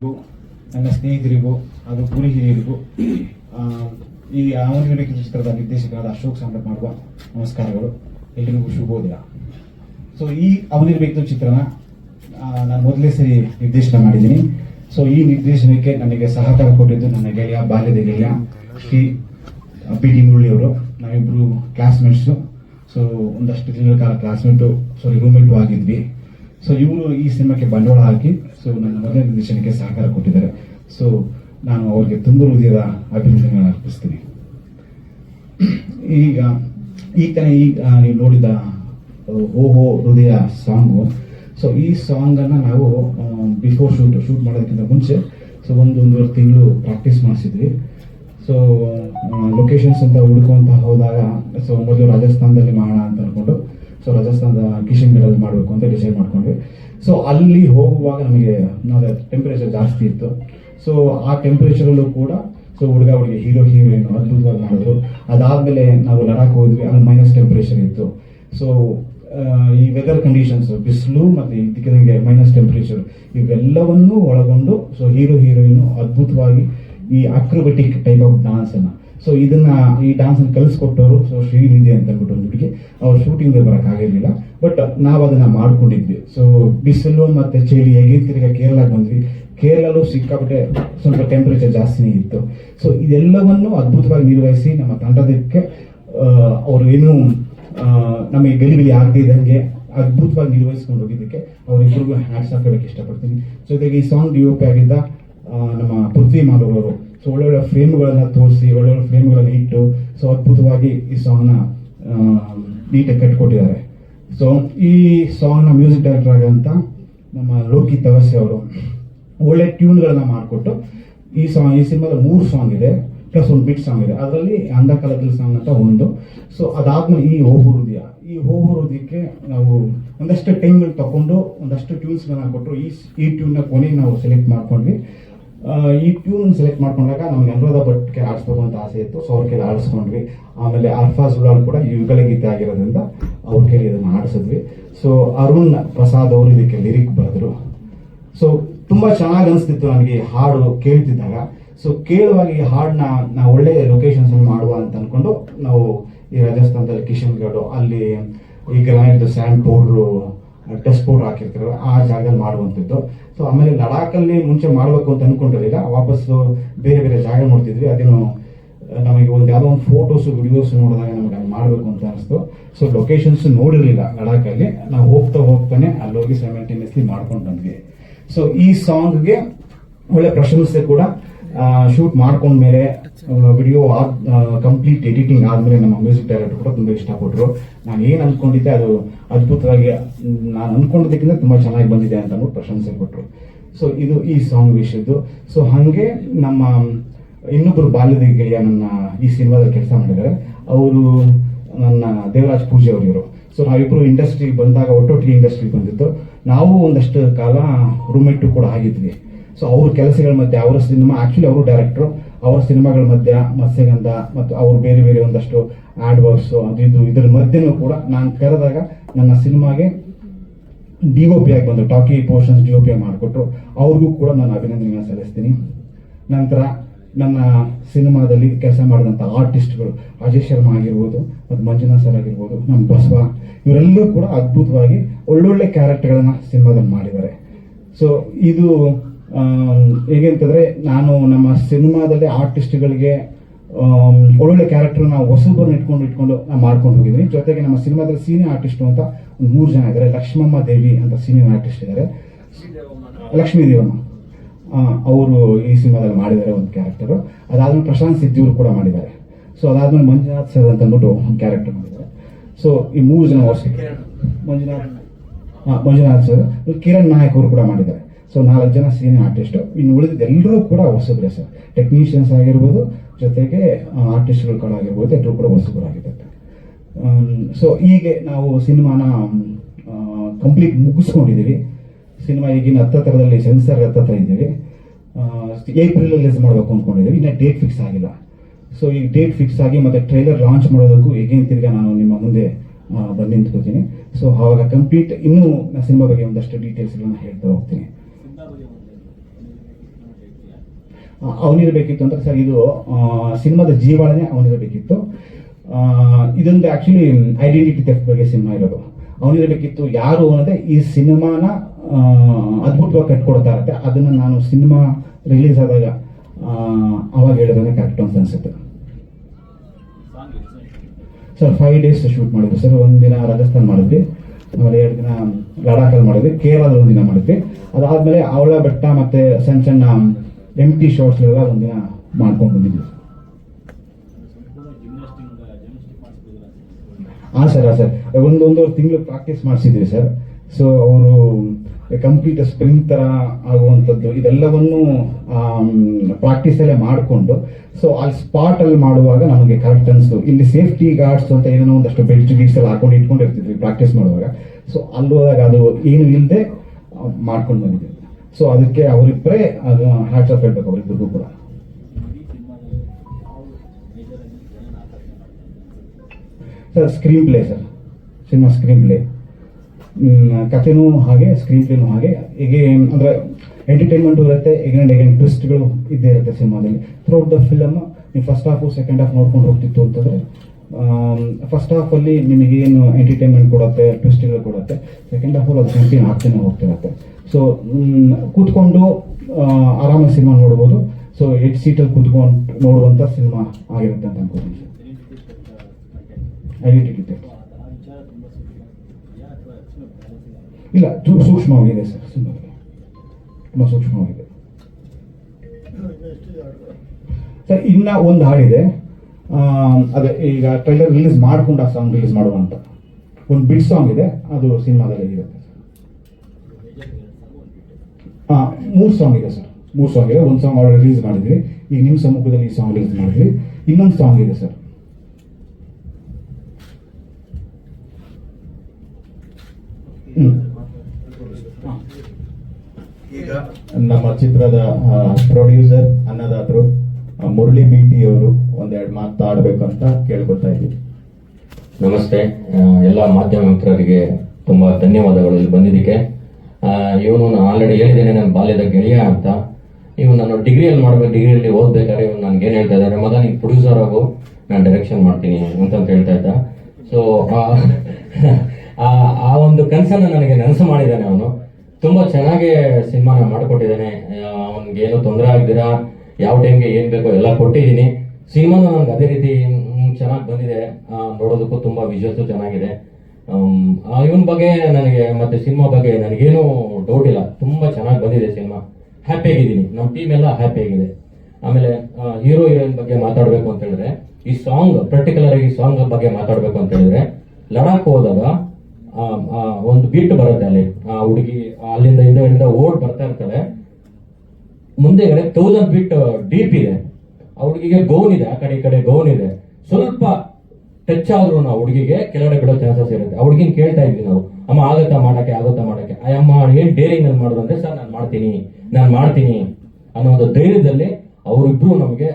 ನನ್ನ ಸ್ನೇಹಿತರಿಗೂ ಅದು ಗುರು ಹಿರಿಯರಿಗೂ ಈ ಅವನಿಗೆ ಚಿತ್ರದ ನಿರ್ದೇಶಕರಾದ ಅಶೋಕ್ ಸಾಮ್ರಾಟ್ ಮಾಡುವ ನಮಸ್ಕಾರಗಳು. ಎಲ್ರಿಗೂ ಶುಭೋದಯ. ಸೊ ಈ ಅವನಿರ್ಬೇಕು ಚಿತ್ರನ ನಾನು ಮೊದಲೇ ಸರಿ ನಿರ್ದೇಶನ ಮಾಡಿದ್ದೀನಿ. ಸೊ ಈ ನಿರ್ದೇಶನಕ್ಕೆ ನನಗೆ ಸಹಕಾರ ಕೊಟ್ಟಿದ್ದು ನನ್ನ ಗೆಳೆಯ, ಬಾಲ್ಯದ ಗೆಳೆಯ ಶ್ರೀ ಪಿ ಟಿ ಮುರಳಿ ಅವರು ನಾವಿಬ್ರು ಕ್ಲಾಸ್ಮೇಟ್ಸು ಸೊ ಒಂದಷ್ಟು ತಿಂಗಳ ಕಾಲ ಕ್ಲಾಸ್ಮೇಟು ಸಾರಿ ರೂಮ್ಮೇಟು ಆಗಿದ್ವಿ. ಸೊ ಇವರು ಈ ಸಿನಿಮಾಕ್ಕೆ ಬಂಡವಾಳ ಹಾಕಿ ಸೊ ನನ್ನ ಮೊದಲ ನಿರ್ದೇಶನಕ್ಕೆ ಸಹಕಾರ ಕೊಟ್ಟಿದ್ದಾರೆ. ಸೊ ನಾನು ಅವರಿಗೆ ತುಂಬ ಹೃದಯದ ಅಭಿನಂದನೆಗಳನ್ನು ಅರ್ಪಿಸ್ತೀನಿ. ಈಗ ಈಗ ತಾನೇ ಈಗ ನೀವು ನೋಡಿದ ಹೋ ಹೋ ಹೃದಯ ಸಾಂಗು ಸೊ ಈ ಸಾಂಗನ್ನು ನಾವು ಬಿಫೋರ್ ಶೂಟ್ ಶೂಟ್ ಮಾಡೋದಕ್ಕಿಂತ ಮುಂಚೆ ಸೊ ಒಂದು ಒಂದೂವರೆ ತಿಂಗಳು ಪ್ರಾಕ್ಟೀಸ್ ಮಾಡಿಸಿದ್ವಿ. ಸೊ ಲೊಕೇಶನ್ಸ್ ಅಂತ ಹುಡ್ಕೊಂತ ಹೋದಾಗ ಸೊ ಮೊದಲು ರಾಜಸ್ಥಾನದಲ್ಲಿ ಮಾಡೋಣ ಅಂತ ಅನ್ಕೊಂಡು ಸೊ ರಾಜಸ್ಥಾನದ ಕಿಶನ್ಗಢಲ್ಲಿ ಮಾಡಬೇಕು ಅಂತ ಡಿಸೈಡ್ ಮಾಡ್ಕೊಂಡ್ವಿ. ಸೊ ಅಲ್ಲಿ ಹೋಗುವಾಗ ನಮಗೆ ಟೆಂಪರೇಚರ್ ಜಾಸ್ತಿ ಇತ್ತು. ಸೊ ಆ ಟೆಂಪರೇಚರಲ್ಲೂ ಕೂಡ ಸೊ ಹುಡುಗ ಹುಡುಗಿ ಹೀರೋ ಹೀರೋಯಿನ್ ಅದ್ಭುತವಾಗಿ ಮಾಡಿದ್ರು. ಅದಾದಮೇಲೆ ನಾವು ಲಡಾಖ್ ಹೋದ್ವಿ, ಅಲ್ಲಿ ಮೈನಸ್ ಟೆಂಪರೇಚರ್ ಇತ್ತು. ಸೊ ಈ ವೆದರ್ ಕಂಡೀಷನ್ಸ್ ಬಿಸಿಲು ಮತ್ತು ಇದಕ್ಕೆ ಮೈನಸ್ ಟೆಂಪರೇಚರ್ ಇವೆಲ್ಲವನ್ನೂ ಒಳಗೊಂಡು ಸೊ ಹೀರೋ ಹೀರೋಯಿನ್ ಅದ್ಭುತವಾಗಿ ಈ ಅಕ್ರೋಬೆಟಿಕ್ ಟೈಪ್ ಆಫ್ ಡಾನ್ಸ್ ಅನ್ನ ಸೊ ಇದನ್ನ ಈ ಡಾನ್ಸ್ ಅನ್ನು ಕಲಿಸ್ಕೊಟ್ಟವರು. ಸೊ ಶ್ರೀನಿಧಿ ಅಂತ ಅಂದ್ಬಿಟ್ಟು ಒಂದು ಹುಡುಗಿ. ಅವ್ರು ಶೂಟಿಂಗ್ ಬರಕ್ ಆಗಿರ್ಲಿಲ್ಲ. ಬಟ್ ನಾವು ಅದನ್ನ ಮಾಡ್ಕೊಂಡಿದ್ವಿ. ಸೊ ಬಿಸಿಲು ಮತ್ತೆ ಚಳಿ ಹೇಗೆ ತಿರ್ಗಾ ಕೇರಳಕ್ಕೆ ಬಂದ್ವಿ. ಕೇರಳಲ್ಲೂ ಸಿಕ್ಕಾಪಟ್ಟೆ ಸ್ವಲ್ಪ ಟೆಂಪರೇಚರ್ ಜಾಸ್ತಿನೇ ಇತ್ತು. ಸೊ ಇದೆಲ್ಲವನ್ನು ಅದ್ಭುತವಾಗಿ ನಿರ್ವಹಿಸಿ ನಮ್ಮ ತಂಡದಕ್ಕೆ ಅವರು ಏನು ನಮಗೆ ಗಲಿಬಿಲಿ ಆಗದೆ ಇದ್ದಂಗೆ ಅದ್ಭುತವಾಗಿ ನಿರ್ವಹಿಸ್ಕೊಂಡು ಹೋಗಿದ್ದಕ್ಕೆ ಅವರಿಬ್ಬರಿಗೂ ಹ್ಯಾಟ್ಸ್ ಹಾಕೋದಕ್ಕೆ ಇಷ್ಟಪಡ್ತೀನಿ. ಜೊತೆಗೆ ಈ ಸಾಂಗ್ ಡಿ ಪಿ ಆಗಿದ್ದ ನಮ್ಮ ಪೃಥ್ವಿ ಮಾಡೋರು ಸೊ ಒಳ್ಳೊಳ್ಳೆ ಫ್ರೇಮ್ಗಳನ್ನ ತೋರಿಸಿ, ಒಳ್ಳೊಳ್ಳೆ ಫ್ರೇಮ್ಗಳನ್ನ ಇಟ್ಟು ಸೊ ಅದ್ಭುತವಾಗಿ ಈ ಸಾಂಗ್ನ ನೀಟಾಗಿ ಕಟ್ಕೊಟ್ಟಿದ್ದಾರೆ. ಸೊ ಈ ಸಾಂಗ್ನ ಮ್ಯೂಸಿಕ್ ಡೈರೆಕ್ಟರ್ ಆಗಂತ ನಮ್ಮ ಲೋಕಿ ತವಸ್ಯ ಅವರು ಒಳ್ಳೆ ಟ್ಯೂನ್ಗಳನ್ನ ಮಾಡಿಕೊಟ್ಟು, ಈ ಸಾಂಗ್ ಈ ಸಿನಿಮಾದ ಮೂರು ಸಾಂಗ್ ಇದೆ ಪ್ಲಸ್ ಒಂದು ಬಿಟ್ ಸಾಂಗ್ ಇದೆ. ಅದರಲ್ಲಿ ಅಂಧಕಾಲದಲ್ಲಿ ಸಾಂಗ್ ಅಂತ ಒಂದು. ಸೊ ಅದಾದ್ಮೇಲೆ ಈ ಹೋಹು ಹೃದಯ. ಈ ಹೋಹು ಹೃದಯಕ್ಕೆ ನಾವು ಒಂದಷ್ಟು ಟೈಮ್ಗಳು ತಗೊಂಡು, ಒಂದಷ್ಟು ಟ್ಯೂನ್ಸ್ಗಳನ್ನ ಕೊಟ್ಟರು ಈ ಈ ಟ್ಯೂನ್ನ ಕೊನೆಗೆ ನಾವು ಸೆಲೆಕ್ಟ್ ಮಾಡ್ಕೊಂಡ್ವಿ. ಈ ಟ್ಯೂನ್ ಸೆಲೆಕ್ಟ್ ಮಾಡ್ಕೊಂಡಾಗ ನಮ್ಗೆ ಅನುರಾಧ ಭಟ್ಗೆ ಆಡಿಸ್ಬೇಕು ಅಂತ ಆಸೆ ಇತ್ತು. ಸೊ ಅವ್ರ ಕೈಲಿ ಆಡಿಸ್ಕೊಂಡ್ವಿ ಆಮೇಲೆ ಆಲ್ಫಾ ಜುಲಾಲ್ ಕೂಡ ಯುಗಲ ಗೀತೆ ಆಗಿರೋದ್ರಿಂದ ಅವ್ರ ಕೇಳಿ ಇದನ್ನ ಆಡಿಸಿದ್ವಿ ಸೊ ಅರುಣ್ ಪ್ರಸಾದ್ ಅವರು ಇದಕ್ಕೆ ಲಿರಿಕ್ ಬರೆದ್ರು. ಸೊ ತುಂಬಾ ಚೆನ್ನಾಗಿ ಅನಿಸ್ತಿತ್ತು ನನಗೆ ಹಾಡು ಕೇಳ್ತಿದ್ದಾಗ. ಸೊ ಕೇಳುವಾಗ ಈ ಹಾಡನ್ನ ನಾವು ಒಳ್ಳೆ ಲೊಕೇಶನ್ಸ್ ಮಾಡುವ ಅಂತ ಅಂದ್ಕೊಂಡು ನಾವು ಈ ರಾಜಸ್ಥಾನದಲ್ಲಿ ಕಿಶನ್ಗಢ ಅಲ್ಲಿ ಈ granite sand powder test powder ಹಾಕಿರ್ತಾರೆ, ಆ ಜಾಗದಲ್ಲಿ ಮಾಡುವಂಥದ್ದು. ಸೊ ಆಮೇಲೆ ಲಡಾಖಲ್ಲಿ ಮುಂಚೆ ಮಾಡಬೇಕು ಅಂತ ಅನ್ಕೊಂಡಿರಲಿಲ್ಲ, ವಾಪಸ್ ಬೇರೆ ಬೇರೆ ಜಾಗ ನೋಡ್ತಿದ್ವಿ. ಅದೇನು ನಮಗೆ ಒಂದು ಯಾವುದೋ ಒಂದು ಫೋಟೋಸ್ ವಿಡಿಯೋಸ್ ನೋಡಿದಾಗ ನಮಗೆ ಅಲ್ಲಿ ಮಾಡಬೇಕು ಅಂತ ಅನಿಸ್ತು. ಸೊ ಲೊಕೇಶನ್ಸ್ ನೋಡಿರಲಿಲ್ಲ ಲಡಾಖಲ್ಲಿ ನಾವು ಹೋಗ್ತಾ ಹೋಗ್ತಾನೆ ಅಲ್ಲಿ ಹೋಗಿ ಸೈಮಲ್ಟೇನಿಯಸ್ಲಿ ಮಾಡ್ಕೊಂಡು ಬಂದ್ವಿ. ಸೊ ಈ ಸಾಂಗ್ಗೆ ಒಳ್ಳೆ ಪ್ರಶಂಸೆ ಕೂಡ ಶೂಟ್ ಮಾಡ್ಕೊಂಡ್ಮೇಲೆ ವಿಡಿಯೋ ಕಂಪ್ಲೀಟ್ ಎಡಿಟಿಂಗ್ ಆದ್ಮೇಲೆ ನಮ್ಮ ಮ್ಯೂಸಿಕ್ ಡೈರೆಕ್ಟರ್ ಕೂಡ ತುಂಬಾ ಇಷ್ಟಪಟ್ಟರು ನಾನು ಏನು ಅನ್ಕೊಂಡಿದ್ದೆ ಅದು ಅದ್ಭುತವಾಗಿ ನಾನು ಅನ್ಕೊಂಡಿದ್ದಕ್ಕಿಂತ ತುಂಬಾ ಚೆನ್ನಾಗಿ ಬಂದಿದೆ ಅಂತ ಪ್ರಶಂಸೆ ಕೊಟ್ಟರು ಸೊ ಇದು ಈ ಸಾಂಗ್ ವಿಷಯದ್ದು. ಸೊ ಹಾಗೆ ನಮ್ಮ ಇನ್ನೊಬ್ಬರು ಬಾಲ್ಯದ ಗೆಳೆಯ ನನ್ನ ಈ ಸಿನಿಮಾದಲ್ಲಿ ಕೆಲಸ ಮಾಡಿದ್ದಾರೆ. ಅವರು ನನ್ನ ದೇವರಾಜ್ ಪೂಜೆ ಅವರು ಇವರು. ಸೊ ನಾವಿಬ್ರು ಇಂಡಸ್ಟ್ರಿಗೆ ಬಂದಾಗ ಒಟ್ಟೊಟ್ಟಿಗೆ ಇಂಡಸ್ಟ್ರಿಗೆ ಬಂದಿತ್ತು. ನಾವು ಒಂದಷ್ಟು ಕಾಲ ರೂಮೇಟು ಕೂಡ ಆಗಿದ್ವಿ. ಸೊ ಅವ್ರ ಕೆಲಸಗಳ ಮಧ್ಯೆ, ಅವರ ಸಿನಿಮಾ ಆಕ್ಚುಲಿ ಅವರು ಡೈರೆಕ್ಟ್ರು ಅವರ ಸಿನಿಮಾಗಳ ಮಧ್ಯ ಮತ್ಸ್ಯಗಂಧ ಮತ್ತು ಅವ್ರು ಬೇರೆ ಬೇರೆ ಒಂದಷ್ಟು ಆಡ್ ವರ್ಕ್ಸ್ ಅದು ಇದು ಇದರ ಮಧ್ಯೆನೂ ಕೂಡ ನಾನು ಕರೆದಾಗ ನನ್ನ ಸಿನಿಮಾಗೆ ಡಿ ಒ ಪಿ ಆಗಿ ಬಂದು talkie portions D O P ಮಾಡಿಕೊಟ್ರು. ಅವ್ರಿಗೂ ಕೂಡ ನಾನು ಅಭಿನಂದನೆಗಳನ್ನ ಸಲ್ಲಿಸ್ತೀನಿ. ನಂತರ ನನ್ನ ಸಿನಿಮಾದಲ್ಲಿ ಕೆಲಸ ಮಾಡಿದಂಥ ಆರ್ಟಿಸ್ಟ್ಗಳು ಅಜಯ್ ಶರ್ಮಾ ಆಗಿರ್ಬೋದು, ಮತ್ತು ಮಂಜುನಾಥ್ ಸರ್ ಆಗಿರ್ಬೋದು, ನಮ್ಮ ಬಸವ, ಇವರೆಲ್ಲರೂ ಕೂಡ ಅದ್ಭುತವಾಗಿ ಒಳ್ಳೊಳ್ಳೆ ಕ್ಯಾರೆಕ್ಟರ್ಗಳನ್ನು ಸಿನಿಮಾದಲ್ಲಿ ಮಾಡಿದ್ದಾರೆ. ಸೊ ಇದು ಹೇಗೆ ಅಂತಂದರೆ, ನಾನು ನಮ್ಮ ಸಿನಿಮಾದಲ್ಲಿ ಆರ್ಟಿಸ್ಟ್ಗಳಿಗೆ ಒಳ್ಳೊಳ್ಳೆ ಕ್ಯಾರೆಕ್ಟರ್ ನಾವು ಹೊಸಬರನ್ನ ಇಟ್ಕೊಂಡು ಇಟ್ಕೊಂಡು ನಾವು ಮಾಡ್ಕೊಂಡು ಹೋಗಿದ್ವಿ. ಜೊತೆಗೆ ನಮ್ಮ ಸಿನಿಮಾದಲ್ಲಿ ಸೀನಿಯರ್ ಆರ್ಟಿಸ್ಟ್ ಅಂತ ಒಂದು ಮೂರು ಜನ ಇದ್ದಾರೆ ಲಕ್ಷ್ಮಮ್ಮ ದೇವಿ ಅಂತ ಸೀನಿಯರ್ ಆರ್ಟಿಸ್ಟ್ ಇದ್ದಾರೆ ಲಕ್ಷ್ಮೀ ದೇವಮ್ಮ. ಅವರು ಈ ಸಿನಿಮಾದಲ್ಲಿ ಮಾಡಿದ್ದಾರೆ ಒಂದು ಕ್ಯಾರೆಕ್ಟರ್ ಅದಾದ್ಮೇಲೆ ಪ್ರಶಾಂತ್ ಸಿದ್ದಿ ಅವರು ಕೂಡ ಮಾಡಿದ್ದಾರೆ. ಸೊ ಅದಾದ್ಮೇಲೆ ಮಂಜುನಾಥ್ ಸರ್ ಅಂತ ಅಂದ್ಬಿಟ್ಟು ಒಂದು ಕ್ಯಾರೆಕ್ಟರ್ ಮಾಡಿದ್ದಾರೆ. ಸೊ ಈ ಮೂರು ಜನ ಹೊಸ ಮಂಜುನಾಥ್ ಹಾಂ ಮಂಜುನಾಥ್ ಸರ್ ಕಿರಣ್ ನಾಯಕ್ ಅವರು ಕೂಡ ಮಾಡಿದ್ದಾರೆ. ಸೊ ನಾಲ್ಕು ಜನ ಸೀನಿಯರ್ ಆರ್ಟಿಸ್ಟ್ ಇನ್ನು ಉಳಿದಿದ್ದು ಎಲ್ಲರೂ ಕೂಡ ಹೊಸಬ್ರೆ ಸರ್ ಟೆಕ್ನಿಷಿಯನ್ಸ್ ಆಗಿರ್ಬೋದು ಜೊತೆಗೆ ಆರ್ಟಿಸ್ಟ್ಗಳು ಕೂಡ ಆಗಿರ್ಬೋದು ಎಲ್ಲರೂ ಕೂಡ ಹೊಸಬರಾಗಿದ್ದಾರೆ ಸೊ ಹೀಗೆ ನಾವು ಸಿನಿಮಾನ ಕಂಪ್ಲೀಟ್ ಮುಗಿಸ್ಕೊಂಡಿದ್ದೀವಿ. ಸಿನಿಮಾ ಈಗಿನ ಹತ್ತತ್ರದಲ್ಲಿ ಸೆನ್ಸರ್ ಹತ್ತತ್ರ ಇದ್ದೀವಿ. ಏಪ್ರಿಲ್ ರಿಲೀಸ್ ಮಾಡಬೇಕು ಅಂದ್ಕೊಂಡಿದ್ದೀವಿ. ಇನ್ನೂ ಡೇಟ್ ಫಿಕ್ಸ್ ಆಗಿಲ್ಲ. ಸೊ ಈ ಡೇಟ್ ಫಿಕ್ಸ್ ಆಗಿ ಮತ್ತೆ ಟ್ರೈಲರ್ ಲಾಂಚ್ ಮಾಡೋದಕ್ಕೂ ಹೇಗೆ ತಿರ್ಗಾ ನಾನು ನಿಮ್ಮ ಮುಂದೆ ಬಂದು ನಿಂತ್ಕೋತೀನಿ ಸೊ ಆವಾಗ ಕಂಪ್ಲೀಟ್ ಇನ್ನೂ ಸಿನಿಮಾ ಬಗ್ಗೆ ಒಂದಷ್ಟು ಡೀಟೇಲ್ಸ್ಗಳನ್ನ ಹೇಳ್ತಾ ಹೋಗ್ತೀನಿ. ಅವನಿರಬೇಕಿತ್ತು ಅಂತ ಸರ್, ಇದು ಸಿನಿಮಾದ ಜೀವಾಳನೆ ಅವನಿರಬೇಕಿತ್ತು. ಇದೊಂದು ಆಕ್ಚುಲಿ ಐಡೆಂಟಿಟಿ ತೆಫ್ ಬಗ್ಗೆ ಸಿನಿಮಾ ಇರೋದು. ಅವನಿರಬೇಕಿತ್ತು ಯಾರು ಅನ್ನೋದೇ ಈ ಸಿನಿಮಾನ ಅದ್ಭುತವಾಗಿ ಕಟ್ಕೊಡ್ತಾ ಇರುತ್ತೆ. ಅದನ್ನ ನಾನು ಸಿನಿಮಾ ರಿಲೀಸ್ ಆದಾಗ ಅವಾಗ ಹೇಳೋದನ್ನ ಕರೆಕ್ಟ್ ಅಂತ ಅನ್ಸುತ್ತೆ. ಸರ್ ಫೈವ್ ಡೇಸ್ ಶೂಟ್ ಮಾಡಿದ್ವಿ ಸರ್. ಒಂದಿನ ರಾಜಸ್ಥಾನ್ ಮಾಡಿದ್ವಿ. ಆಮೇಲೆ ಎರಡು ದಿನ ಲಡಾಖಲ್ಲಿ ಮಾಡಿದ್ವಿ. ಕೇರಳದಲ್ಲಿ ದಿನ ಮಾಡಿದ್ವಿ. ಅದಾದಮೇಲೆ ಅವಳ ಬೆಟ್ಟ ಮತ್ತೆ ಸಣ್ಣ ಸಣ್ಣ ಎಂ ಟಿ ಶಾರ್ಟ್ಸ್ಗಳೆಲ್ಲ ಒಂದಿನ ಮಾಡ್ಕೊಂಡು ಬಂದಿದ್ವಿ. ಹಾಂ ಸರ್ ಹಾಂ ಸರ್. ಒಂದೊಂದು ತಿಂಗಳು ಪ್ರಾಕ್ಟೀಸ್ ಮಾಡಿಸಿದ್ವಿ ಸರ್. ಸೊ ಅವರು ಕಂಪ್ಲೀಟ್ ಸ್ಪ್ರಿಂಗ್ ಥರ ಆಗುವಂಥದ್ದು ಇದೆಲ್ಲವನ್ನು ಪ್ರಾಕ್ಟೀಸಲ್ಲೇ ಮಾಡಿಕೊಂಡು ಸೊ ಅಲ್ಲಿ ಸ್ಪಾಟಲ್ಲಿ ಮಾಡುವಾಗ ನಮಗೆ ಕರೆಕ್ಟ್ ಅನಿಸ್ತು ಇಲ್ಲಿ ಸೇಫ್ಟಿ ಗಾರ್ಡ್ಸ್ ಅಂತ ಏನೇನೋ ಒಂದಷ್ಟು ಬೆಲ್ಟ್ ಗಿಟ್ಸ್ ಎಲ್ಲ ಹಾಕೊಂಡು ಇಟ್ಕೊಂಡಿರ್ತಿದ್ವಿ ಪ್ರಾಕ್ಟೀಸ್ ಮಾಡುವಾಗ. ಸೊ ಅಲ್ಲಿ ಹೋದಾಗ ಅದು ಏನು ಇಲ್ಲದೆ ಮಾಡ್ಕೊಂಡು ಬಂದಿದ್ವಿ. ಸೊ ಅದಕ್ಕೆ ಅವರಿಬ್ಬರೇ ಹ್ಯಾಟ್ಸ್ ಆಫ್ ಹೇಳ್ಬೇಕು ಅವರಿಬ್ಬರಿಗೂ ಕೂಡ. Sir screenplay sir cinema screenplay ಕಥೆನೂ ಹಾಗೆ ಸ್ಕ್ರೀನ್ ಪ್ಲೇನೂ ಹಾಗೆ. ಹೀಗೆ, ಅಂದರೆ ಎಂಟರ್ಟೈನ್ಮೆಂಟು ಇರುತ್ತೆ ಎಗೇನ್ ಎಗೇನ್ ಟ್ವಿಸ್ಟ್ಗಳು ಇದ್ದೇ ಇರುತ್ತೆ ಸಿನಿಮಾದಲ್ಲಿ ಥ್ರೂಟ್ ದ ಫಿಲಮ್ ನೀವು ಫಸ್ಟ್ ಹಾಫು ಸೆಕೆಂಡ್ ಹಾಫ್ ನೋಡ್ಕೊಂಡು ಹೋಗ್ತಿತ್ತು ಅಂತಂದರೆ ಫಸ್ಟ್ ಹಾಫ್ ಅಲ್ಲಿ ನಿಮಗೇನು ಎಂಟರ್ಟೈನ್ಮೆಂಟ್ ಕೊಡುತ್ತೆ ಟ್ವಿಸ್ಟ್ಗಳು ಕೊಡುತ್ತೆ ಸೆಕೆಂಡ್ ಹಾಫಲ್ಲಿ ಅದು ಕಂಟಿನ್ಯೂ ಆಗ್ತಾನೆ ಹೋಗ್ತಿರುತ್ತೆ ಸೊ ಕೂತ್ಕೊಂಡು ಆರಾಮಾಗಿ ಸಿನಿಮಾ ನೋಡ್ಬೋದು. ಸೊ ಏಟ್ ಸೀಟಲ್ಲಿ ಕೂತ್ಕೊಂಡು ನೋಡುವಂಥ ಸಿನಿಮಾ ಆಗಿರುತ್ತೆ ಅಂತ ಅನ್ಕೋತೀನಿ ಐಡೆಂಟಿಟಿ ಇಲ್ಲ ಸೂಕ್ಷ್ಮವಾಗಿದೆ ಸರ್, ಸಿನಿಮಾದಲ್ಲಿ. ತುಂಬ ಸೂಕ್ಷ್ಮವಾಗಿದೆ. ಸರ್, ಇನ್ನ ಒಂದು ಹಾಡಿದೆ. ಅದೇ ಈಗ ಟ್ರೈಲರ್ ರಿಲೀಸ್ ಮಾಡ್ಕೊಂಡು ಆ ಸಾಂಗ್ ರಿಲೀಸ್ ಮಾಡುವಂತ ಒಂದು ಬಿಟ್ ಸಾಂಗ್ ಇದೆ ಅದು ಸಿನಿಮಾದಲ್ಲಿ ಇರುತ್ತೆ ಹಾಂ ಮೂರು ಸಾಂಗ್ ಇದೆ ಸರ್. ಮೂರು ಸಾಂಗ್ ಇದೆ ಒಂದು ಸಾಂಗ್ ಆಲ್ರೆಡಿ ರಿಲೀಸ್ ಮಾಡಿದ್ವಿ. ಈಗ ನಿಮ್ಮ ಸಮ್ಮುಖದಲ್ಲಿ ಈ ಸಾಂಗ್ ರಿಲೀಸ್ ಮಾಡಿದ್ವಿ. ಇನ್ನೊಂದು ಸಾಂಗ್ ಇದೆ ಸರ್. ನಮ್ಮ ಚಿತ್ರದ ಪ್ರೊಡ್ಯೂಸರ್ ಅನ್ನದಾತರು ಆ, ಬಿ ಟಿ ಅವರು ಒಂದೆರಡು ಮಾತಾಡಬೇಕಂತ ಅಂತ ಕೇಳ್ಕೊತಾ ಇದ್ದೀವಿ ನಮಸ್ತೆ. ಎಲ್ಲ ಮಾಧ್ಯಮ ಮಿತ್ರರಿಗೆ ತುಂಬಾ ಧನ್ಯವಾದಗಳು ಇಲ್ಲಿ ಬಂದಿದ್ದಕ್ಕೆ. ಇವನು ಆಲ್ರೆಡಿ ಹೇಳಿದ್ದೇನೆ ನನ್ನ ಬಾಲ್ಯದ ಗೆಳೆಯ ಅಂತ. ಇವನು ನಾನು ಡಿಗ್ರಿಯಲ್ಲಿ ಮಾಡ್ಬೇಕು ಡಿಗ್ರಿಯಲ್ಲಿ ಓದ್ಬೇಕಾದ್ರೆ ಇವನು ನನ್ಗೆ ಏನು ಹೇಳ್ತಾ ಇದ್ದಾರೆ ಮಗ ನೀನು ಪ್ರೊಡ್ಯೂಸರ್ ಆಗು ನಾನು ಡೈರೆಕ್ಷನ್ ಮಾಡ್ತೀನಿ ಅಂತ ಹೇಳ್ತಾ ಇದ್ದ. ಸೊ ಆ ಒಂದು ಕನಸನ್ನು ನನಗೆ ನನಸು ಮಾಡಿದ್ದಾನೆ ಅವನು. ತುಂಬಾ ಚೆನ್ನಾಗಿ ಸಿನಿಮಾನ ಮಾಡಿಕೊಟ್ಟಿದ್ದಾನೆ. ಅವನಿಗೆ ಏನು ತೊಂದರೆ ಆಗ್ದಿರಾ? ಯಾವ ಟೈಮ್ಗೆ ಏನ್ ಬೇಕೋ ಎಲ್ಲ ಕೊಟ್ಟಿದ್ದೀನಿ. ಸಿನಿಮಾನು ನನಗೆ ಅದೇ ರೀತಿ ಚೆನ್ನಾಗಿ ಬಂದಿದೆ. ನೋಡೋದಕ್ಕೂ ತುಂಬಾ ವಿಜುವಲ್ಸ್ ಚೆನ್ನಾಗಿದೆ. ಇವನ್ ಬಗ್ಗೆ ನನಗೆ ಮತ್ತೆ ಸಿನಿಮಾ ಬಗ್ಗೆ ನನಗೇನು ಡೌಟ್ ಇಲ್ಲ. ತುಂಬಾ ಚೆನ್ನಾಗಿ ಬಂದಿದೆ ಸಿನಿಮಾ. ಹ್ಯಾಪಿ ಆಗಿದ್ದೀನಿ. ನಮ್ಮ ಟೀಮ್ ಎಲ್ಲ ಹ್ಯಾಪಿ ಆಗಿದೆ. ಆಮೇಲೆ ಹೀರೋ ಹೀರೋಯಿನ್ ಬಗ್ಗೆ ಮಾತಾಡಬೇಕು ಅಂತ ಹೇಳಿದ್ರೆ, ಈ ಸಾಂಗ್ ಪರ್ಟಿಕ್ಯುಲರ್ ಆಗಿ ಸಾಂಗ್ ಬಗ್ಗೆ ಮಾತಾಡಬೇಕು ಅಂತ ಹೇಳಿದ್ರೆ, ಲಡಾಖ್ ಹೋದಾಗ ಒಂದು ಬೀಟ್ ಬರುತ್ತೆ ಅಲ್ಲಿ. ಆ ಹುಡುಗಿ ಅಲ್ಲಿಂದ ಹಿಂದೆ ಓಡ್ ಬರ್ತಾ ಇರ್ತಾಳೆ. ಮುಂದೆಗಡೆ ತೌಸಂಡ್ ಫೀಟ್ ಡೀಪ್ ಇದೆ. ಆ ಹುಡುಗಿಗೆ ಗೌನ್ ಇದೆ, ಆ ಕಡೆ ಈ ಕಡೆ ಗೌನ್ ಇದೆ. ಸ್ವಲ್ಪ ಟಚ್ ಆದ್ರೂ ನಾವು ಹುಡುಗಿಗೆ ಕೆಳಗಡೆ ಬಿಡೋ ಚಾನ್ಸಸ್ ಇರುತ್ತೆ. ಆ ಹುಡುಗಿನ ಕೇಳ್ತಾ ಇದ್ವಿ ನಾವು, ಅಮ್ಮ, ಆಗತ್ತಾ ಮಾಡಕ್ಕೆ, ಆಗುತ್ತಾ ಮಾಡಕ್ಕೆ? ಅಮ್ಮ, ಏನ್ ಡೇರಿಂಗ್ ನಾನು ಮಾಡೋದು ಸರ್, ನಾನು ಮಾಡ್ತೀನಿ ನಾನು ಮಾಡ್ತೀನಿ. ಅನ್ನೋ ಒಂದು ಧೈರ್ಯದಲ್ಲಿ ಅವರಿಬ್ರು ನಮಗೆ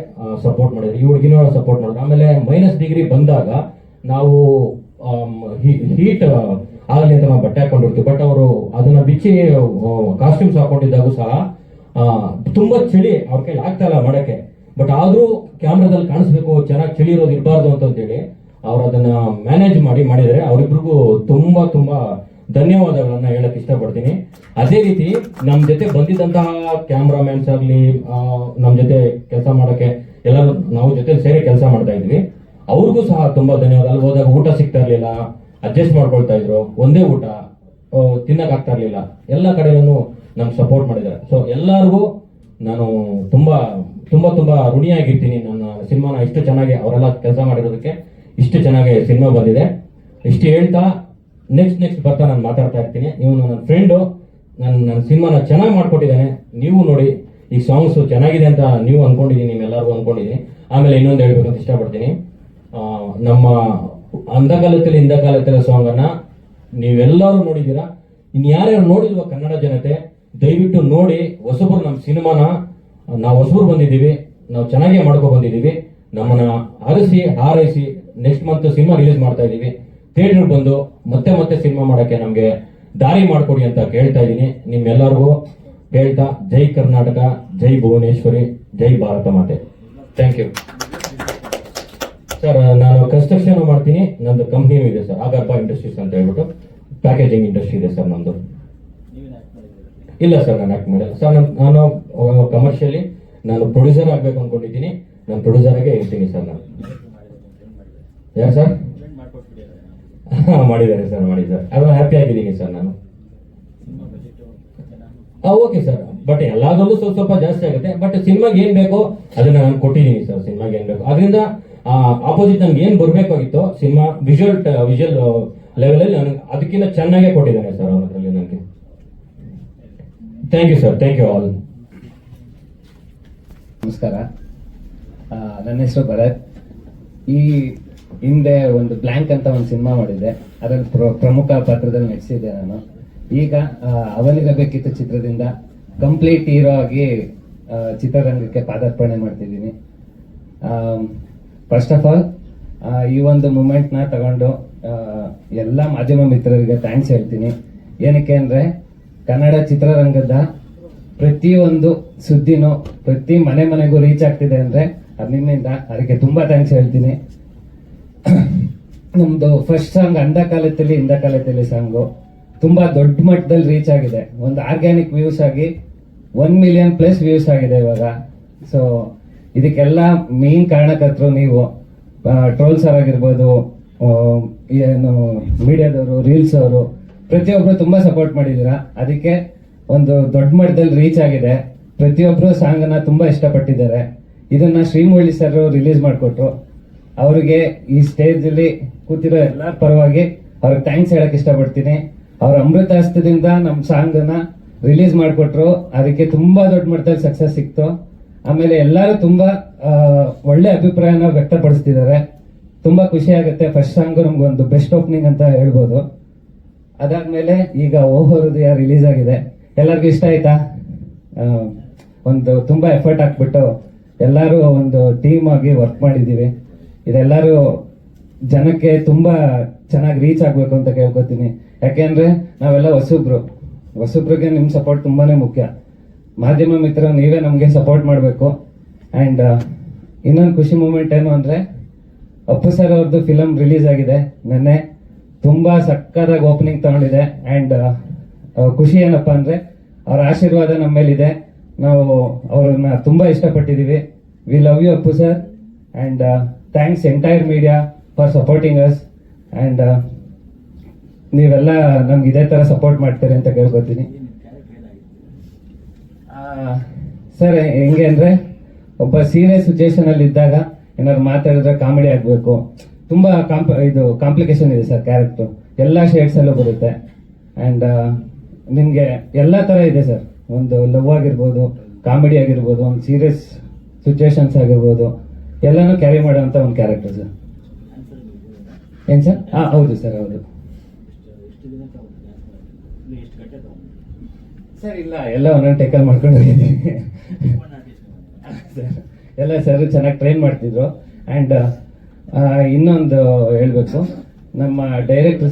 ಸಪೋರ್ಟ್ ಮಾಡಿದ್ರು. ಈ ಹುಡುಗಿನ ಸಪೋರ್ಟ್ ಮಾಡಿದ್ರು. ಆಮೇಲೆ ಮೈನಸ್ ಡಿಗ್ರಿ ಬಂದಾಗ ನಾವು ಹೀಟ್ ಆಗಲಿ ಅಂತ ನಾವು ಬಟ್ಟೆ ಹಾಕೊಂಡಿರ್ತೀವಿ. ಬಟ್ ಅವರು ಅದನ್ನ ಬಿಚ್ಚಿ ಕಾಸ್ಟ್ಯೂಮ್ಸ್ ಹಾಕೊಂಡಿದ್ದಾಗೂ ಸಹ ತುಂಬಾ ಚಳಿ ಅವ್ರ ಕೈಲಿ ಆಗ್ತಾ ಇಲ್ಲ ಮಾಡಕ್ಕೆ. ಬಟ್ ಆದ್ರೂ ಕ್ಯಾಮ್ರಾದಲ್ಲಿ ಕಾಣಿಸ್ಬೇಕು ಚೆನ್ನಾಗಿ ಚಳಿ ಇರೋದು ಇರಬಾರ್ದು ಅಂತೇಳಿ ಅವ್ರು ಅದನ್ನ ಮ್ಯಾನೇಜ್ ಮಾಡಿ ಮಾಡಿದರೆ ಅವರಿಬ್ರಿಗೂ ತುಂಬಾ ತುಂಬಾ ಧನ್ಯವಾದಗಳನ್ನ ಹೇಳಕ್ ಇಷ್ಟಪಡ್ತೀನಿ. ಅದೇ ರೀತಿ ನಮ್ಮ ಜೊತೆ ಬಂದಿದ್ದಂತಹ ಕ್ಯಾಮ್ರಾಮ್ಯಾನ್ಸ್ ಆಗ್ಲಿ ಆ, ನಮ್ ಜೊತೆ ಕೆಲಸ ಮಾಡಕ್ಕೆ ಎಲ್ಲರೂ ನಾವು ಜೊತೆ ಸೇರಿ ಕೆಲಸ ಮಾಡ್ತಾ ಇದ್ವಿ. ಅವ್ರಿಗೂ ಸಹ ತುಂಬಾ ಧನ್ಯವಾದ. ಅಲ್ಲಿ ಹೋದಾಗ ಊಟ ಸಿಗ್ತಾ ಇರಲಿಲ್ಲ ಅಡ್ಜಸ್ಟ್ ಮಾಡ್ಕೊಳ್ತಾ ಇದ್ರು ಒಂದೇ ಊಟ ತಿನ್ನಕ್ ಆಗ್ತಾ ಇರ್ಲಿಲ್ಲ. ಎಲ್ಲ ಕಡೆನೂ ನಮ್ಗೆ ಸಪೋರ್ಟ್ ಮಾಡಿದ್ದಾರೆ. ಸೊ ಎಲ್ಲರಿಗೂ ನಾನು ತುಂಬಾ ತುಂಬಾ ತುಂಬಾ ಋಣಿಯಾಗಿರ್ತೀನಿ. ನನ್ನ ಸಿನಿಮಾನ ಇಷ್ಟು ಚೆನ್ನಾಗಿ ಅವರೆಲ್ಲ ಕೆಲಸ ಮಾಡಿರೋದಕ್ಕೆ ಇಷ್ಟು ಚೆನ್ನಾಗಿ ಸಿನಿಮಾ ಬಂದಿದೆ. ಇಷ್ಟು ಹೇಳ್ತಾ ನೆಕ್ಸ್ಟ್ ನೆಕ್ಸ್ಟ್ ಬರ್ತಾ ನಾನು ಮಾತಾಡ್ತಾ ಇರ್ತೀನಿ. ಇವನು ನನ್ನ ಫ್ರೆಂಡು ನನ್ನ ನನ್ನ ಸಿನಿಮಾನ ಚೆನ್ನಾಗಿ ಮಾಡ್ಕೊಟ್ಟಿದ್ದಾನೆ. ನೀವು ನೋಡಿ, ಈ ಸಾಂಗ್ಸ್ ಚೆನ್ನಾಗಿದೆ ಅಂತ ನೀವು ಅನ್ಕೊಂಡಿದ್ದೀನಿ ನಿಮ್ಮೆಲ್ಲರಿಗೂ ಅನ್ಕೊಂಡಿದ್ದೀನಿ ಆಮೇಲೆ ಇನ್ನೊಂದು ಹೇಳ್ಬೇಕಂತ ಇಷ್ಟಪಡ್ತೀನಿ. ನಮ್ಮ ಅಂಧಕಾಲದಲ್ಲಿ ಇಂಧಕಾಲದಲ್ಲಿ ಸಾಂಗ್ ಅನ್ನ ನೀವೆಲ್ಲರೂ ನೋಡಿದ್ದೀರಾ? ಇನ್ ಯಾರ್ಯಾರು ನೋಡಿಲ್ವ ಕನ್ನಡ ಜನತೆ? ದಯವಿಟ್ಟು ನೋಡಿ ಹೊಸಬ್ರು ನಮ್ಮ ಸಿನಿಮಾನ, ನಾವು ಹೊಸಬ್ರು ಬಂದಿದ್ದೀವಿ, ನಾವು ಚೆನ್ನಾಗೇ ಮಾಡ್ಕೊ ಬಂದಿದ್ದೀವಿ, ನಮ್ಮನ್ನ ಆರಿಸಿ, ಹಾರೈಸಿ ನೆಕ್ಸ್ಟ್ ಮಂತ್ ಸಿನಿಮಾ ರಿಲೀಸ್ ಮಾಡ್ತಾ ಇದ್ದೀವಿ. ಥಿಯೇಟರ್ ಬಂದು ಮತ್ತೆ ಮತ್ತೆ ಸಿನಿಮಾ ಮಾಡೋಕ್ಕೆ ನಮಗೆ ದಾರಿ ಮಾಡಿಕೊಡಿ ಅಂತ ಕೇಳ್ತಾ ಇದ್ದೀನಿ. ನಿಮ್ಮೆಲ್ಲರಿಗೂ ಹೇಳ್ತಾ, ಜೈ ಕರ್ನಾಟಕ, ಜೈ ಭುವನೇಶ್ವರಿ, ಜೈ ಭಾರತ ಮಾತೆ. ಥ್ಯಾಂಕ್ ಯು ಸರ್ ನಾನು ಕನ್ಸ್ಟ್ರಕ್ಷನ್ ಮಾಡ್ತೀನಿ. ನಂದು ಕಂಪ್ನಿನೂ ಇದೆ ಸರ್ ಆಗರ್ಪ ಇಂಡಸ್ಟ್ರೀಸ್ ಅಂತ ಹೇಳ್ಬಿಟ್ಟು ಪ್ಯಾಕೇಜಿಂಗ್ ಇಂಡಸ್ಟ್ರಿ ಇದೆ ಸರ್ ನಂದು ಇಲ್ಲ ಸರ್, ನಾನು ಆ್ಯಕ್ಟ್ ಮಾಡಿಲ್ಲ. ಸರ್, ನಾನು ನಾನು ಕಮರ್ಷಿಯಲಿ ನಾನು ಪ್ರೊಡ್ಯೂಸರ್ ಆಗ್ಬೇಕು ಅನ್ಕೊಂಡಿದ್ದೀನಿ. ನಾನು ಪ್ರೊಡ್ಯೂಸರ್ ಆಗೇ ಇರ್ತೀನಿ ಸರ್ ನಾನು. ಯಾರು ಸರ್? ಮಾಡಿದ್ದಾರೆ ಸರ್, ಮಾಡಿದ್ದಾರೆ ಅದು ಹ್ಯಾಪಿ ಆಗಿದ್ದೀನಿ ಸರ್ ನಾನು. Okay sir. ಬಟ್ ಎಲ್ಲದರಲ್ಲೂ ಸ್ವಲ್ಪ ಸ್ವಲ್ಪ ಜಾಸ್ತಿ ಆಗುತ್ತೆ. ಬಟ್ ಸಿನಿಮಾಗೆ ಏನು ಬೇಕೋ ಅದನ್ನ ನಾನು ಕೊಟ್ಟಿದ್ದೀನಿ ಸರ್ ಸಿನಿಮಾಗೆ ಏನು ಬೇಕು. ಅದರಿಂದ ಆಪೋಸಿಟ್ ನಮ್ಗೆ ಏನು ಬರಬೇಕಾಗಿತ್ತು ಸಿನಿಮಾ ವಿಜುವಲ್ ವಿಜುವಲ್ ಲೆವೆಲ್ ಅಲ್ಲಿ ನನಗೆ ಅದಕ್ಕಿಂತ ಚೆನ್ನಾಗೇ ಕೊಟ್ಟಿದ್ದಾನೆ ಸರ್ ಅದರಲ್ಲಿ ನನಗೆ thank you sir thank you all ನಮಸ್ಕಾರ. ನನ್ನ ಹೆಸರು ಭರತ್. ಈ ಹಿಂದೆ ಒಂದು ಬ್ಲ್ಯಾಂಕ್ ಅಂತ ಒಂದು ಸಿನಿಮಾ ಮಾಡಿದ್ದೆ. ಅದರಲ್ಲಿ ಪ್ರ- ಪ್ರಮುಖ ಪಾತ್ರದಲ್ಲಿ ನಟಿಸಿದ್ದೆ ನಾನು. ಈಗ ಅವನಿರಬೇಕಿತ್ತು ಚಿತ್ರದಿಂದ ಕಂಪ್ಲೀಟ್ ಹೀರೋ ಆಗಿ ಚಿತ್ರರಂಗಕ್ಕೆ ಪಾದಾರ್ಪಣೆ ಮಾಡ್ತಿದ್ದೀನಿ. ಫಸ್ಟ್ ಆಫ್ ಆಲ್ ಈ ಒಂದು ಮೂಮೆಂಟ್ನ ತಗೊಂಡು ಎಲ್ಲ ಮಾಧ್ಯಮ ಮಿತ್ರರಿಗೆ ಥ್ಯಾಂಕ್ಸ್ ಹೇಳ್ತೀನಿ. ಏನಕ್ಕೆ ಅಂದ್ರೆ ಕನ್ನಡ ಚಿತ್ರರಂಗದ ಪ್ರತಿಯೊಂದು ಸುದ್ದಿನೂ ಪ್ರತಿ ಮನೆ ಮನೆಗೂ ರೀಚ್ ಆಗ್ತಿದೆ ಅಂದ್ರೆ ಅದು ನಿಮ್ಮಿಂದ ಅದಕ್ಕೆ ತುಂಬಾ ಥ್ಯಾಂಕ್ಸ್ ಹೇಳ್ತೀನಿ. ನಮ್ಮದು ಫಸ್ಟ್ ಸಾಂಗ್ ಅಂದ ಕಾಲದಲ್ಲಿ ಇಂದ ಕಾಲದಲ್ಲಿ ಸಾಂಗು ತುಂಬಾ ದೊಡ್ಡ ಮಟ್ಟದಲ್ಲಿ ರೀಚ್ ಆಗಿದೆ. ಒಂದು ಆರ್ಗ್ಯಾನಿಕ್ ವ್ಯೂಸ್ ಆಗಿ ಒನ್ ಮಿಲಿಯನ್ ಪ್ಲಸ್ ವ್ಯೂಸ್ ಆಗಿದೆ ಇವಾಗ. ಸೊ ಇದಕ್ಕೆಲ್ಲ ಮೇನ್ ಕಾರಣಕರ್ತರು ನೀವು. ಟ್ರೋಲ್ಸರ್ ಆಗಿರ್ಬೋದು ಏನು ಮೀಡಿಯಾದವರು ರೀಲ್ಸ್ ಅವರು ಪ್ರತಿಯೊಬ್ರು ತುಂಬಾ ಸಪೋರ್ಟ್ ಮಾಡಿದ್ದೀರಾ? ಅದಕ್ಕೆ ಒಂದು ದೊಡ್ಡ ಮಟ್ಟದಲ್ಲಿ ರೀಚ್ ಆಗಿದೆ. ಪ್ರತಿಯೊಬ್ರು ಸಾಂಗ್ ಅನ್ನ ತುಂಬಾ ಇಷ್ಟಪಟ್ಟಿದ್ದಾರೆ. ಇದನ್ನ ಶ್ರೀಮುರಳಿ ಸರ್ ರಿಲೀಸ್ ಮಾಡಿಕೊಟ್ರು. ಅವರಿಗೆ ಈ ಸ್ಟೇಜ್ ಅಲ್ಲಿ ಕೂತಿರೋ ಎಲ್ಲರ ಪರವಾಗಿ ಅವ್ರಿಗೆ ಥ್ಯಾಂಕ್ಸ್ ಹೇಳಕ್ ಇಷ್ಟಪಡ್ತೀನಿ. ಅವ್ರ ಅಮೃತ ಹಸ್ತದಿಂದ ನಮ್ಮ ಸಾಂಗ್ ಅನ್ನ ರಿಲೀಸ್ ಮಾಡಿಕೊಟ್ರು. ಅದಕ್ಕೆ ತುಂಬಾ ದೊಡ್ಡ ಮಟ್ಟದಲ್ಲಿ ಸಕ್ಸಸ್ ಸಿಕ್ತು. ಆಮೇಲೆ ಎಲ್ಲರೂ ತುಂಬಾ ಒಳ್ಳೆ ಅಭಿಪ್ರಾಯನ ವ್ಯಕ್ತಪಡಿಸ್ತಿದ್ದಾರೆ. ತುಂಬಾ ಖುಷಿ ಆಗುತ್ತೆ. ಫಸ್ಟ್ ಸಾಂಗ್ ಒಂದು ಬೆಸ್ಟ್ ಓಪನಿಂಗ್ ಅಂತ ಹೇಳ್ಬೋದು. ಅದಾದ್ಮೇಲೆ ಈಗ ಓಹೋ ಹೃದಯ ರಿಲೀಸ್ ಆಗಿದೆ. ಎಲ್ಲರಿಗೂ ಇಷ್ಟ ಆಯ್ತಾ? ಒಂದು ತುಂಬಾ ಎಫರ್ಟ್ ಹಾಕ್ಬಿಟ್ಟು ಎಲ್ಲರೂ ಒಂದು ಟೀಮ್ ಆಗಿ ವರ್ಕ್ ಮಾಡಿದ್ದೀವಿ. ಇದೆಲ್ಲರೂ ಜನಕ್ಕೆ ತುಂಬಾ ಚೆನ್ನಾಗಿ ರೀಚ್ ಆಗಬೇಕು ಅಂತ ಕೇಳ್ಕೊತೀನಿ. ಯಾಕೆಂದರೆ ನಾವೆಲ್ಲ ಹೊಸಬ್ರು. ಹೊಸಬ್ರಿಗೆ ನಿಮ್ಮ ಸಪೋರ್ಟ್ ತುಂಬಾನೇ ಮುಖ್ಯ. ಮಾಧ್ಯಮ ಮಿತ್ರ, ನೀವೇ ನಮಗೆ ಸಪೋರ್ಟ್ ಮಾಡಬೇಕು. ಅಂಡ್ ಇನ್ನೊಂದು ಖುಷಿ ಮೂಮೆಂಟ್ ಏನು ಅಂದರೆ ಅಪ್ಪು ಸರ್ ಅವ್ರದ್ದು ಫಿಲಮ್ ರಿಲೀಸ್ ಆಗಿದೆ. ನೆನ್ನೆ ತುಂಬಾ ಸಕ್ಕತ್ತಾಗಿ ಓಪನಿಂಗ್ ತಗೊಂಡಿದೆ ಅಂಡ್ ಖುಷಿ ಏನಪ್ಪಾ ಅಂದ್ರೆ ಅವ್ರ ಆಶೀರ್ವಾದ ನಮ್ಮ ಮೇಲಿದೆ ನಾವು ಅವ್ರನ್ನ ತುಂಬಾ ಇಷ್ಟಪಟ್ಟಿದೀವಿ we love you Appu sir and thanks entire media for supporting us and ನೀವೆಲ್ಲ ನಮ್ಗೆ ಇದೇ ತರ ಸಪೋರ್ಟ್ ಮಾಡ್ತೀರಿ ಅಂತ ಕೇಳ್ಕೊತೀನಿ. ಸರ್ ಹೆಂಗೆ ಅಂದ್ರೆ, ಒಬ್ಬ ಸೀರಿಯಸ್ ಸಿಚುಯೇಷನ್ ಅಲ್ಲಿ ಇದ್ದಾಗ ಏನಾದ್ರು ಮಾತಾಡಿದ್ರೆ ಕಾಮಿಡಿ ಆಗ್ಬೇಕು. ತುಂಬಾ ಕಾಂಪ್ ಇದು ಕಾಂಪ್ಲಿಕೇಶನ್ ಇದೆ ಸರ್ ಕ್ಯಾರೆಕ್ಟರ್ ಎಲ್ಲಾ ಶೇಡ್ಸ್ ಅಲ್ಲೂ ಬರುತ್ತೆ. ಅಂಡ್ ನಿಮಗೆ ಎಲ್ಲಾ ತರ ಇದೆ ಸರ್ ಒಂದು ಲವ್ ಆಗಿರ್ಬೋದು ಕಾಮಿಡಿ ಆಗಿರ್ಬೋದು ಒಂದು ಸೀರಿಯಸ್ ಸಿಚುವೇಶನ್ಸ್ ಆಗಿರ್ಬೋದು ಎಲ್ಲನೂ ಕ್ಯಾರಿ ಮಾಡುವಂತ ಒಂದು ಕ್ಯಾರೆಕ್ಟರ್ ಸರ್ ಏನು ಸರ್ ಹಾ ಹೌದು ಸರ್ ಹೌದು. ಸರ್ ಇಲ್ಲ ಎಲ್ಲ ಒಂದೊಂದು ಟೇಕಲ್ ಮಾಡ್ಕೊಂಡು ಹೋಗಿದ್ದೀನಿ ಸರ್, ಎಲ್ಲ ಸರ್ ಚೆನ್ನಾಗಿ ಟ್ರೈನ್ ಮಾಡ್ತಿದ್ರು. ಅಂಡ್ ಇನ್ನೊಂದು ಹೇಳ್ಬೇಕು ನಮ್ಮ ಡೈರೆಕ್ಟರ್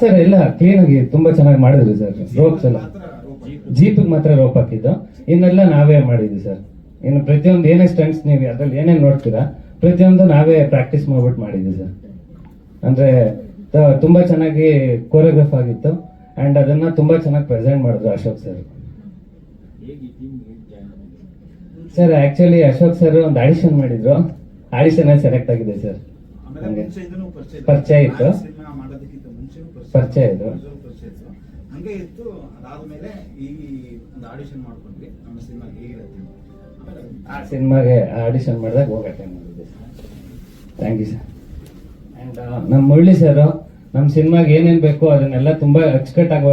ಸರ್ ಎಲ್ಲ ಕ್ಲೀನ್ ಆಗಿ ತುಂಬಾ ಚೆನ್ನಾಗಿ ಮಾಡಿದ್ರಿ ಸರ್ ರೋಪ್ಸ್ ಎಲ್ಲ. ಜೀಪ್ ಮಾತ್ರ ರೋಪ್ ಹಾಕಿದ್ದು. ಇನ್ನೆಲ್ಲ ನಾವೇ ಮಾಡಿದ್ವಿ ಸರ್ ಇನ್ನು ಪ್ರತಿಯೊಂದು ಏನೇ ಸ್ಟಂಟ್ಸ್ ನೀವು ಅದ್ರಲ್ಲಿ ಏನೇನು ನೋಡ್ತೀರಾ, ಪ್ರತಿಯೊಂದು ನಾವೇ ಪ್ರಾಕ್ಟೀಸ್ ಮಾಡ್ಬಿಟ್ಟು ಮಾಡಿದ್ವಿ ಸರ್ ಅಂದ್ರೆ ತುಂಬಾ ಚೆನ್ನಾಗಿ ಕೋರಿಯೋಗ್ರಾಫ್ ಆಗಿತ್ತು. ಅಂಡ್ ಅದನ್ನ ತುಂಬಾ ಚೆನ್ನಾಗಿ ಪ್ರೆಸೆಂಟ್ ಮಾಡಿದ್ರು Ashok sir sir actually Ashok sir ಒಂದು ಆಡಿಷನ್ ಮಾಡಿದ್ರು. ಆಡಿಷನ್ ಸೆಲೆಕ್ಟ್ ಆಗಿದೆ ಸರ್ ಪರಿಚಯ ಇತ್ತು. ಪರಿಚಯ ಇತ್ತು. ಹಂಗೆ ಇತ್ತು. ಅದಾದ್ಮೇಲೆ ಈ ಒಂದು ಆಡಿಷನ್ ಮಾಡ್ಕೊಂಡ್ವಿ. ನಮ್ಮ ಸಿನಿಮಾ ಹೇಗಿರುತ್ತೆ ಆ ಸಿನಿಮಾಗೆ ಆಡಿಷನ್ ಮಾಡಿದಾಗ ಹೋಗಕ್ಕೆ ಮಾಡಿದೆ ಮಾಡಿದ್ದೆ ಥ್ಯಾಂಕ್ ಯು ಸರ್ ಅಂಡ್ ನಮ್ಮ ಮುರಳಿ ಸರ್ ನಮ್ಮ ಸಿನಿಮಾಗೆ ಏನೇನು ಬೇಕೋ ಅದನ್ನೆಲ್ಲ ತುಂಬಾ ಅಚ್ಚುಕಟ್ಟಾಗಿ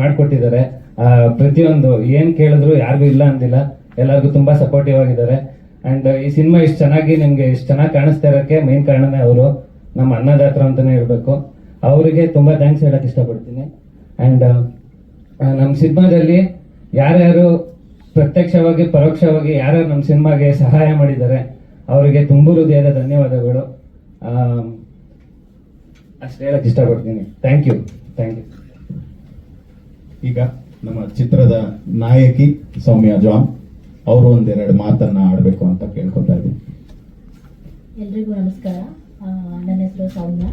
ಮಾಡಿಕೊಟ್ಟಿದ್ದಾರೆ. ಪ್ರತಿಯೊಂದು ಏನ್ ಕೇಳಿದ್ರು ಯಾರಿಗೂ ಇಲ್ಲ ಅಂದಿಲ್ಲ. ಎಲ್ಲರಿಗೂ ತುಂಬಾ ಸಪೋರ್ಟಿವ್ ಆಗಿದ್ದಾರೆ. ಅಂಡ್ ಈ ಸಿನಿಮಾ ಇಷ್ಟು ಚೆನ್ನಾಗಿ ನಿಮ್ಗೆ ಇಷ್ಟು ಚೆನ್ನಾಗಿ ಕಾಣಿಸ್ತಾ ಇರೋಕ್ಕೆ ಮೇನ್ ಕಾರಣನೇ ಅವರು. ನಮ್ಮ ಅನ್ನದಾತ್ರ ಅಂತಾನೆ ಇರಬೇಕು ಅವರಿಗೆ ತುಂಬಾ ಥ್ಯಾಂಕ್ಸ್ ಹೇಳಕ್ ಇಷ್ಟಪಡ್ತೀನಿ. ಅಂಡ್ ನಮ್ಮ ಸಿನಿಮಾದಲ್ಲಿ ಯಾರ್ಯಾರು ಪ್ರತ್ಯಕ್ಷವಾಗಿ, ಪರೋಕ್ಷವಾಗಿ ಯಾರ್ಯಾರು ನಮ್ಮ ಸಿನಿಮಾಗೆ ಸಹಾಯ ಮಾಡಿದ್ದಾರೆ, ಅವರಿಗೆ ತುಂಬು ಹೃದಯದ ಧನ್ಯವಾದಗಳು. ಅಷ್ಟು ಹೇಳಕ್ ಇಷ್ಟಪಡ್ತೀನಿ. ಥ್ಯಾಂಕ್ ಯು ಥ್ಯಾಂಕ್ ಯು ಈಗ ನಮ್ಮ ಚಿತ್ರದ ನಾಯಕಿ ಸೌಮ್ಯ ಜಾನ್ ಅವರು ಒಂದೆರಡು ಮಾತನ್ನ ಆಡಬೇಕು ಅಂತ ಕೇಳ್ಕೊತಾ ಇದ್ದೀನಿ. ಎಲ್ರಿಗೂ ನಮಸ್ಕಾರ. ನನ್ನ ಹೆಸರು ಸೌಮ್ಯ.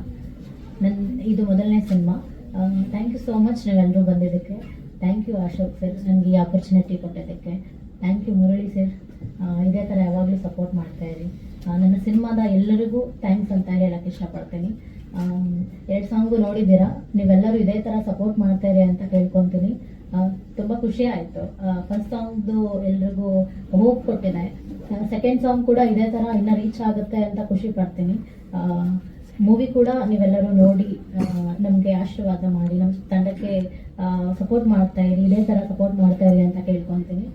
ನನ್ನ ಇದು ಮೊದಲನೇ cinema. Thank you so much ನೀವೆಲ್ಲರೂ ಬಂದಿದ್ದಕ್ಕೆ. ಥ್ಯಾಂಕ್ ಯು ಅಶೋಕ್ ಸರ್ ನನಗೆ ಈ ಆಪರ್ಚುನಿಟಿ ಕೊಟ್ಟಿದ್ದಕ್ಕೆ. ಥ್ಯಾಂಕ್ ಯು ಮುರಳಿ ಸರ್ ಇದೇ ಥರ ಯಾವಾಗಲೂ ಸಪೋರ್ಟ್ ಮಾಡ್ತಾ ಇರಿ. ನನ್ನ ಸಿನಿಮಾದ ಎಲ್ಲರಿಗೂ ಥ್ಯಾಂಕ್ಸ್ ಅಂತ ಹೇಳಕ್ಕೆ ಇಷ್ಟಪಡ್ತೀನಿ. ಎರಡು ಸಾಂಗು ನೋಡಿದ್ದೀರಾ? ನೀವೆಲ್ಲರೂ ಇದೇ ಥರ ಸಪೋರ್ಟ್ ಮಾಡ್ತಾ ಇರಿ ಅಂತ ಕೇಳ್ಕೊತೀನಿ. ತುಂಬ ಖುಷಿ ಆಯಿತು. ಫಸ್ಟ್ ಸಾಂಗ್ದು ಎಲ್ರಿಗೂ ಹೋಪ್ ಕೊಟ್ಟಿದೆ. ಸೆಕೆಂಡ್ ಸಾಂಗ್ ಕೂಡ ಇದೇ ಥರ ಇನ್ನೂ ರೀಚ್ ಆಗುತ್ತೆ ಅಂತ ಖುಷಿ ಪಡ್ತೀನಿ. ಮೂವಿ ಕೂಡ ನೀವೆಲ್ಲರೂ ನೋಡಿ ನಮಗೆ ಆಶೀರ್ವಾದ ಮಾಡಿ ನಮ್ಮ ತಂಡಕ್ಕೆ ಸಪೋರ್ಟ್ ಮಾಡ್ತಾ ಇರಿ, ಇದೇ ಥರ ಸಪೋರ್ಟ್ ಮಾಡ್ತಾ ಇರಿ ಅಂತ ಕೇಳ್ಕೊತೀನಿ.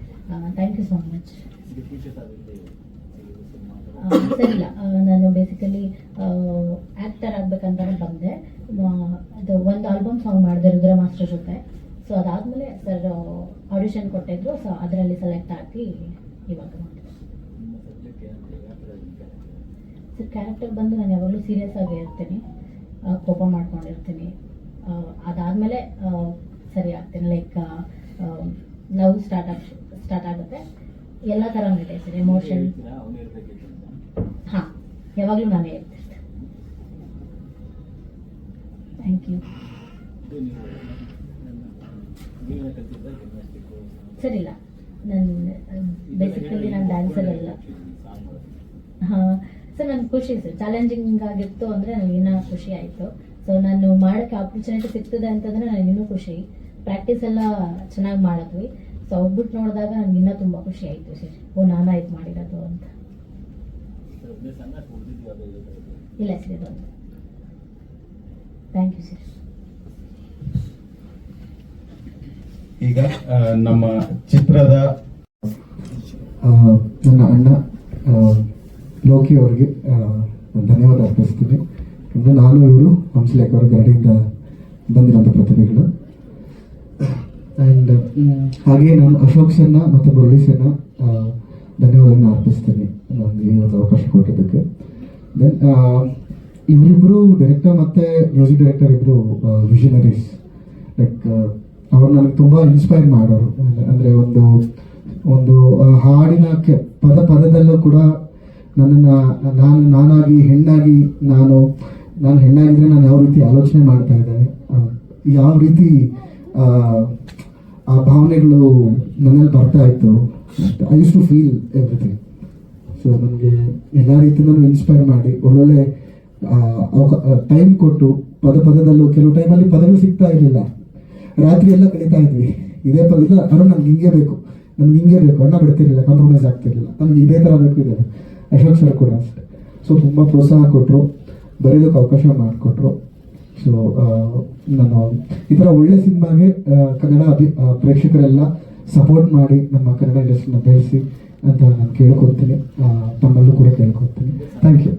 ಥ್ಯಾಂಕ್ ಯು ಸೋ ಮಚ್ ಸರಿ ಇಲ್ಲ. ನಾನು ಬೇಸಿಕಲಿ ಆ್ಯಕ್ಟರ್ ಆಗ್ಬೇಕಂತ ಬಂದೆ. ಅದು ಒಂದು ಆಲ್ಬಮ್ ಸಾಂಗ್ ಮಾಡಿದೆ ರುದ್ರ ಮಾಸ್ಟರ್ ಜೊತೆ. ಸೊ ಅದಾದಮೇಲೆ ಸರ್ ಆಡಿಷನ್ ಕೊಟ್ಟಿದ್ರು. ಸೊ ಅದರಲ್ಲಿ ಸೆಲೆಕ್ಟ್ ಆಗಿ ಇವಾಗ ಸರ್ ಕ್ಯಾರೆಕ್ಟರ್ ಬಂದು ನಾನು ಯಾವಾಗಲೂ ಸೀರಿಯಸ್ ಆಗಿ ಇರ್ತೀನಿ. ಕೋಪ ಮಾಡ್ಕೊಂಡಿರ್ತೀನಿ. ಅದಾದ್ಮೇಲೆ ಸರಿ ಆಗ್ತೀನಿ. ಲೈಕ್ ಲವ್ ಸ್ಟಾರ್ಟ್ ಆಗಿ ಸ್ಟಾರ್ಟ್ ಆಗುತ್ತೆ. ಎಲ್ಲ ಥರ ಇದೆ ಸರ್ ಎಮೋಷನ್ ಹಾಂ ಯಾವಾಗಲೂ ನಾನೇ ಇರ್ತಿರ್ತೀನಿ ಥ್ಯಾಂಕ್ ಯು ಸರ್ ಇಲ್ಲ ನನ್ನ ಬೇಸಿಕಲಿ ನಾನು ಡ್ಯಾನ್ಸರ್ ಅಲ್ಲ ಹಾಂ ಸರ್ ನನ್ಗೆ ಖುಷಿ ಸರ್ ಚಾಲೆಂಜಿಂಗ್ ಆಗಿತ್ತು ಅಂದರೆ ನನಗೆ ಖುಷಿ ಆಯಿತು. ಸೊ ನಾನು ಮಾಡೋಕ್ಕೆ ಆಪರ್ಚುನಿಟಿ ಸಿಗ್ತದೆ ಅಂತಂದರೆ ನನಗೆ ಇನ್ನೂ ಖುಷಿ. ಪ್ರಾಕ್ಟೀಸ್ ಎಲ್ಲ ಚೆನ್ನಾಗಿ ಮಾಡಿದ್ವಿ. ಸೊ ಔಟ್ಬಿಟ್ ನೋಡಿದಾಗ ನನಗೆ ಇನ್ನೂ ತುಂಬ ಖುಷಿ ಆಯಿತು. ಸರ್ ಓ, ನಾನು ಇದು ಮಾಡಿರೋದು ಅಂತ. ಇಲ್ಲ, ಸರ್ ಇದೊಂದು ಥ್ಯಾಂಕ್ ಯು ಸರ್ ಈಗ ನಮ್ಮ ಚಿತ್ರದ ನನ್ನ ಅಣ್ಣ ಲೋಕಿ ಅವರಿಗೆ ಧನ್ಯವಾದ ಅರ್ಪಿಸ್ತೀನಿ. ಅಂದರೆ ನಾನು ಇವರು ಹಂಸಲೇಖ ಅವರು ಗರಡಿಯಿಂದ ಬಂದಿರೋಂಥ ಪ್ರತಿಭೆಗಳು. ಆ್ಯಂಡ್ ಹಾಗೆ ನಾನು ಅಶೋಕ್ ಸನ್ನ ಮತ್ತು ಮುರಳಿ ಸನ್ನ ಧನ್ಯವಾದ ಅರ್ಪಿಸ್ತೀನಿ. ನನಗೆ ಒಂದು ಅವಕಾಶ ಕೊಟ್ಟಿದ್ದಕ್ಕೆ. ದೆನ್ ಇವರಿಬ್ಬರು ಡೈರೆಕ್ಟರ್ ಮತ್ತು ಮ್ಯೂಸಿಕ್ ಡೈರೆಕ್ಟರ್ ಇಬ್ಬರು ವಿಷನರೀಸ್ ಲೈಕ್ ಅವ್ರು ನನಗೆ ತುಂಬ ಇನ್ಸ್ಪೈರ್ ಮಾಡೋರು. ಅಂದರೆ ಒಂದು ಒಂದು ಹಾಡಿನ ಕೆ ಪದ ಪದದಲ್ಲೂ ಕೂಡ ನನ್ನನ್ನು ನಾನು ನಾನಾಗಿ ಹೆಣ್ಣಾಗಿ ನಾನು ನಾನು ಹೆಣ್ಣಾಗಿದ್ದರೆ ನಾನು ಯಾವ ರೀತಿ ಆಲೋಚನೆ ಮಾಡ್ತಾ ಇದ್ದೇನೆ ಯಾವ ರೀತಿ ಆ, ಆ ಭಾವನೆಗಳು ನನ್ನಲ್ಲಿ ಬರ್ತಾ ಇತ್ತು I use to feel everything so ನನಗೆ ಎಲ್ಲ ರೀತಿಯಲ್ಲೂ ಇನ್ಸ್ಪೈರ್ ಮಾಡಿ ಒಳ್ಳೊಳ್ಳೆ ಟೈಮ್ ಕೊಟ್ಟು ಪದ ಪದದಲ್ಲೂ ಕೆಲವು ಟೈಮಲ್ಲಿ ಪದಗಳು ಸಿಗ್ತಾ ಇರಲಿಲ್ಲ. ರಾತ್ರಿ ಎಲ್ಲ ಕಳೀತಾ ಇದ್ವಿ. ಇದೇ ಪದ ಇಲ್ಲ ನಮ್ಗೆ ಹಿಂಗೆ ಬೇಕು. ನಮ್ಗೆ ಹಿಂಗೆ ಬೇಕು. ಅಣ್ಣ ಬಿಡ್ತಿರ್ಲಿಲ್ಲ ಕಾಂಪ್ರಮೈಸ್ ಆಗ್ತಿರ್ಲಿಲ್ಲ. ನಮ್ಗೆ ಇದೇ ಥರ ಬೇಕು ಇದೆ ಅಶೋಕ್ ಸರ್ ಕೂಡ ಅಷ್ಟೇ. ಸೊ ತುಂಬ ಪ್ರೋತ್ಸಾಹ ಕೊಟ್ಟರು ಬರೆಯೋದಕ್ಕೆ ಅವಕಾಶ ಮಾಡಿಕೊಟ್ರು. ಸೊ ನಾನು ಈ ಥರ ಒಳ್ಳೆ ಸಿನಿಮಾಗೆ ಕನ್ನಡ ಅಭಿ ಪ್ರೇಕ್ಷಕರೆಲ್ಲ ಸಪೋರ್ಟ್ ಮಾಡಿ ನಮ್ಮ ಕನ್ನಡ ಇಂಡಸ್ಟ್ರಿನ ಬೆಳೆಸಿ ಅಂತ ನಾನು ಕೇಳ್ಕೊತೀನಿ ತಮ್ಮಲ್ಲೂ ಕೂಡ ಕೇಳ್ಕೊತೀನಿ ಥ್ಯಾಂಕ್ ಯು